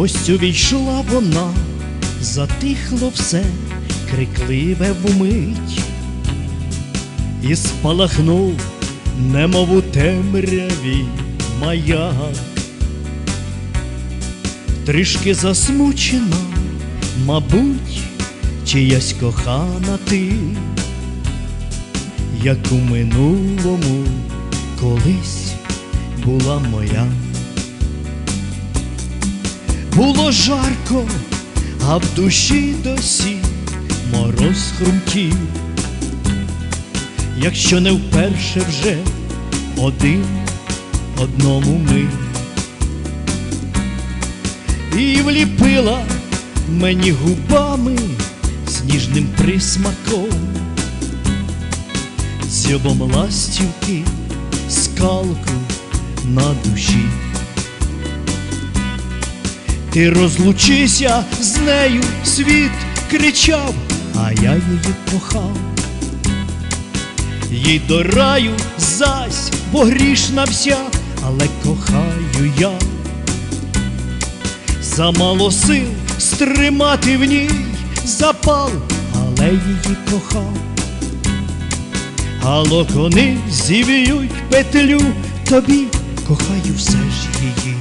Ось увійшла вона, затихло все, крикливе вмить, і спалахнув, немов у темряві маяк. Трішки засмучена, мабуть, чиясь кохана ти, як у минулому колись була моя. Було жарко, а в душі досі мороз хрумтів, якщо не вперше вже один одному ми. І вліпила мені губами з ніжним присмаком, дзьобом ластівки, скалку на душі. Ти розлучися з нею, світ кричав, а я її кохав. Їй до раю зась, бо грішна вся, але кохаю я. Замало сил стримати в ній запал, але її кохав. А локони зів'ють петлю тобі, кохаю все ж її.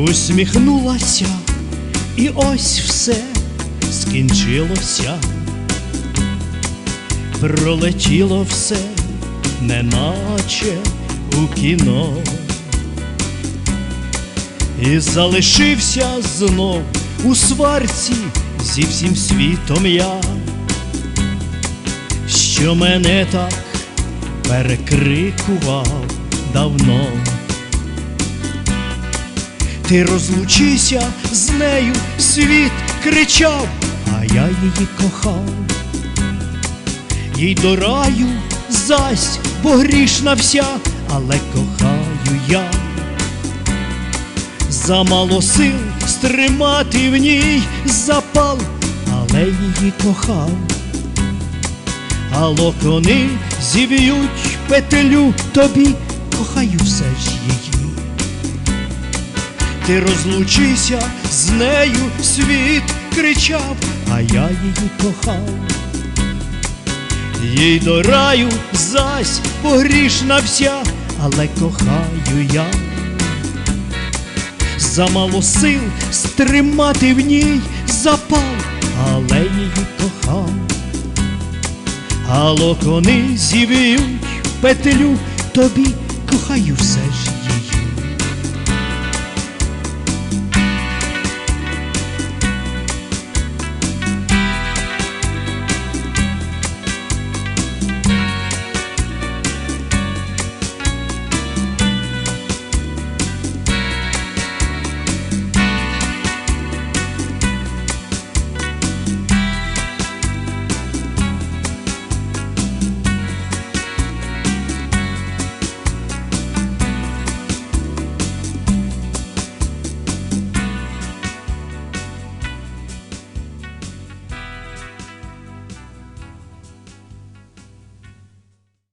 Усміхнулася, і ось все скінчилося, пролетіло все, неначе у кіно, і залишився знов у сварці зі всім світом я, що мене так перекрикував давно. Ти розлучися з нею, світ кричав, а я її кохав. Їй до раю зась, бо грішна вся, але кохаю я. Замало сил стримати в ній запал, але її кохав. А локони зів'ють петлю тобі, кохаю все ж її. Ти розлучися з нею, світ кричав, а я її кохав. Їй до раю зась погрішна вся, але кохаю я. Замало сил стримати в ній запал, але її кохав. А локони зів'ють петлю тобі, кохаю все ж